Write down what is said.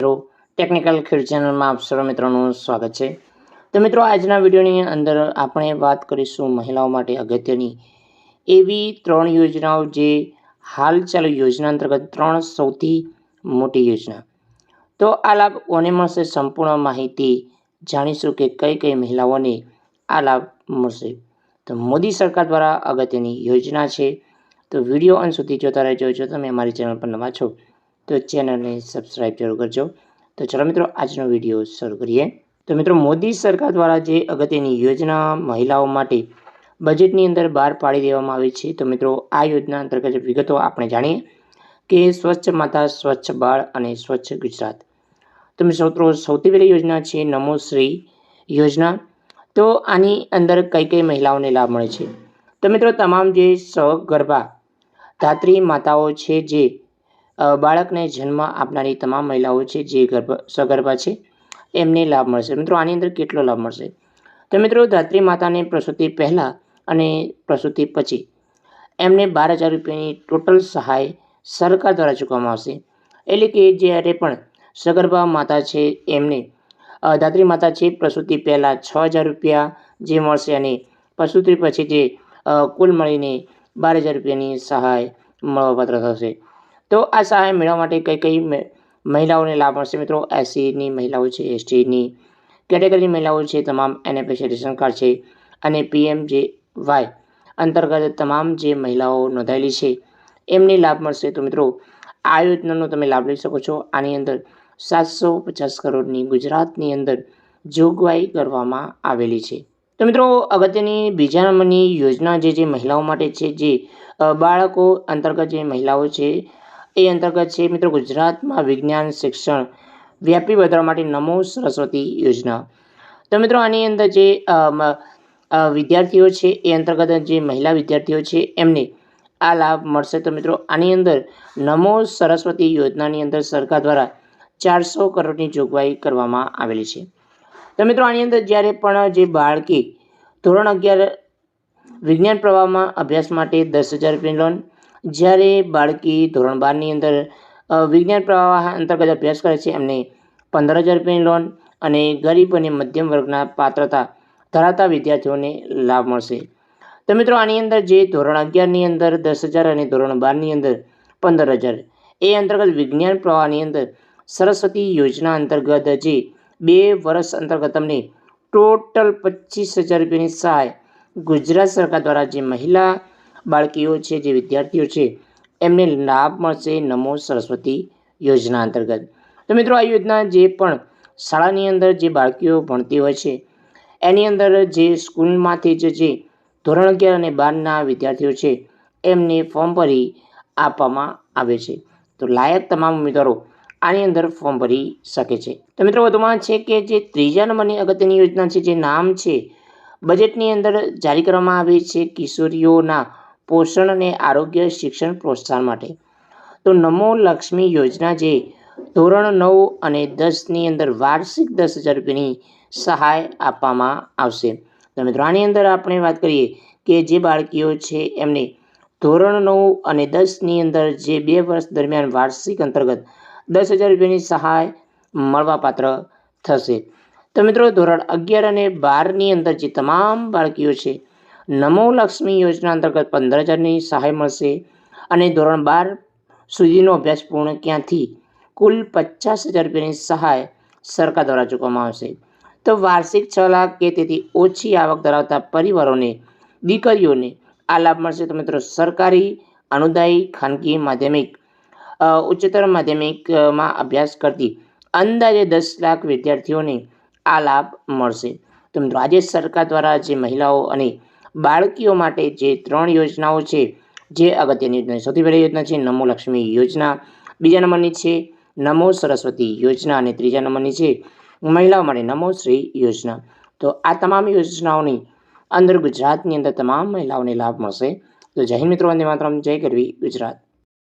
મિત્રો ટેકનિકલ ખેડ ચેનલમાં આપ સર્વ મિત્રોનું સ્વાગત છે. તો મિત્રો, આજના વિડીયોની અંદર આપણે વાત કરીશું મહિલાઓ માટે અગત્યની. એવી ત્રણ યોજનાઓ જે હાલ ચાલુ યોજના અંતર્ગત ત્રણ સૌથી મોટી યોજના. તો આ લાભ કોને મળશે સંપૂર્ણ માહિતી જાણીશું કે કઈ કઈ મહિલાઓને આ લાભ મળશે. તો મોદી સરકાર દ્વારા અગત્યની યોજના છે. તો વીડિયો અંત સુધી જોતા રહેજો. જો તમે અમારી ચેનલ પર નવા છો તો ચેનલને સબસ્ક્રાઈબ જરૂર કરજો. તો ચલો મિત્રો, આજનો વીડિયો શરૂ કરીએ. તો મિત્રો, મોદી સરકાર દ્વારા જે અગત્યની યોજના મહિલાઓ માટે બજેટની અંદર બહાર પાડી દેવામાં આવી છે, તો મિત્રો, આ યોજના અંતર્ગત વિગતો આપણે જાણીએ કે સ્વચ્છ માતા, સ્વચ્છ બાળ અને સ્વચ્છ ગુજરાત. તો મિત્રો સૌથી પહેલી યોજના છે નમો શ્રી યોજના. તો આની અંદર કઈ કઈ મહિલાઓને લાભ મળે છે? તો મિત્રો, તમામ જે સગર્ભા ધાત્રી માતાઓ છે, જે બાળકને જન્મ આપનારી તમામ મહિલાઓ છે, જે ગર્ભ, સગર્ભા છે, એમને લાભ મળશે. મિત્રો, આની અંદર કેટલો લાભ મળશે? તો મિત્રો, ધાત્રી માતાને પ્રસૂતિ પહેલાં અને પ્રસૂતિ પછી એમને બાર હજાર રૂપિયાની ટોટલ સહાય સરકાર દ્વારા ચૂકવવામાં આવશે. એટલે કે જ્યારે પણ સગર્ભા માતા છે, એમને ધાત્રી માતા છે, પ્રસૂતિ પહેલાં છ હજાર રૂપિયા જે મળશે અને પ્રસૂતિ પછી જે કુલ મળીને બાર હજાર રૂપિયાની સહાય મળવાપાત્ર થશે. તો આ સહાય મેળવવા માટે કઈ કઈ મહિલાઓને લાભ મળશે મિત્રો? એસસીની મહિલાઓ છે એસટીની કેટેગરીની મહિલાઓ છે, તમામ એનએફએસ રેશન કાર્ડ છે અને પીએમ જે વાય અંતર્ગત તમામ જે મહિલાઓ નોંધાયેલી છે, એમને લાભ મળશે. તો મિત્રો, આ યોજનાનો તમે લાભ લઈ શકો છો. આની અંદર સાતસો પચાસ કરોડની ગુજરાતની અંદર જોગવાઈ કરવામાં આવેલી છે. તો મિત્રો, અગત્યની બીજા નંબરની યોજના જે જે મહિલાઓ માટે છે, જે બાળકો અંતર્ગત જે મહિલાઓ છે એ અંતર્ગત છે, મિત્રો ગુજરાતમાં વિજ્ઞાન, શિક્ષણ, વ્યાપી વધારવા માટે નમો સરસ્વતી યોજના. તો મિત્રો આની અંદર જે વિદ્યાર્થીઓ છે, એ અંતર્ગત જે મહિલા વિદ્યાર્થીઓ છે, એમને આ લાભ મળશે. તો મિત્રો આની અંદર નમો સરસ્વતી યોજનાની અંદર સરકાર દ્વારા ચારસો કરોડની જોગવાઈ કરવામાં આવેલી છે. તો મિત્રો આની અંદર જ્યારે પણ જે બાળકી ધોરણ અગિયાર વિજ્ઞાન પ્રવાહમાં અભ્યાસ માટે દસ હજાર રૂપિયાની લોન જ્યારે બાળકી ધોરણ બારની અંદર વિજ્ઞાન પ્રવાહ અંતર્ગત અભ્યાસ કરે છે, એમને પંદર હજાર રૂપિયાની લોન અને ગરીબ અને મધ્યમ વર્ગના પાત્રતા ધરાવતા વિદ્યાર્થીઓને લાભ મળશે. તો મિત્રો, આની અંદર જે ધોરણ અગિયારની અંદર દસ હજાર અને ધોરણ બારની અંદર પંદર હજાર, એ અંતર્ગત વિજ્ઞાન પ્રવાહની અંદર સરસ્વતી યોજના અંતર્ગત જે બે વર્ષ અંતર્ગત તમને ટોટલ પચીસ હજાર રૂપિયાની સહાય ગુજરાત સરકાર દ્વારા જે મહિલા બાળકીઓ છે, જે વિદ્યાર્થીઓ છે, એમને લાભ મળશે નમો સરસ્વતી યોજના અંતર્ગત. તો મિત્રો, આ યોજના જે પણ શાળાની અંદર જે બાળકીઓ ભણતી હોય છે, એની અંદર જે સ્કૂલમાંથી જે જે ધોરણ અગિયાર અને બારના વિદ્યાર્થીઓ છે, એમને ફોર્મ ભરી આપવામાં આવે છે. તો લાયક તમામ ઉમેદવારો આની અંદર ફોર્મ ભરી શકે છે. તો મિત્રો, વધુમાં છે કે જે ત્રીજા નંબરની અગત્યની યોજના છે, જે નામ છે, બજેટની અંદર જારી કરવામાં આવી છે, કિશોરીઓના પોષણ અને આરોગ્ય શિક્ષણ પ્રોત્સાહન માટે. તો નમો લક્ષ્મી યોજના જે ધોરણ નવ અને દસની અંદર વાર્ષિક દસ હજાર રૂપિયાની સહાય આપવામાં આવશે. તો મિત્રો અંદર આપણે વાત કરીએ કે જે બાળકીઓ છે, એમને ધોરણ નવ અને દસની અંદર જે બે વર્ષ દરમિયાન વાર્ષિક અંતર્ગત દસ હજાર રૂપિયાની સહાય મળવાપાત્ર થશે. તો મિત્રો, ધોરણ અગિયાર અને બારની અંદર જે તમામ બાળકીઓ છે નમો લક્ષ્મી યોજના અંતર્ગત પંદર હજારની સહાય મળશે અને ધોરણ બાર સુધીનો અભ્યાસ પૂર્ણ ક્યાંથી? કુલ પચાસ હજાર રૂપિયાની સહાય સરકાર દ્વારા ચૂકવવામાં આવશે. તો વાર્ષિક છ લાખ કે તેથી ઓછી આવક ધરાવતા પરિવારોને, દીકરીઓને આ લાભ મળશે તો મિત્રો સરકારી, અનુદાયી, ખાનગી માધ્યમિક ઉચ્ચતર માધ્યમિકમાં અભ્યાસ કરતી અંદાજે દસ લાખ વિદ્યાર્થીઓને આ લાભ મળશે. તો મિત્રો આજે સરકાર દ્વારા જે મહિલાઓ અને બાળકીઓ માટે જે ત્રણ યોજનાઓ છે, જે અગત્યની યોજના સૌથી પહેલી યોજના છે નમો લક્ષ્મી યોજના, બીજા નંબરની છે નમો સરસ્વતી યોજના અને ત્રીજા નંબરની છે મહિલાઓ માટે નમો શ્રી યોજના. તો આ તમામ યોજનાઓની અંદર ગુજરાતની અંદર તમામ મહિલાઓને લાભ મળશે. તો જય મિત્રો, વંદે માતરમ, જય કરવી ગુજરાત.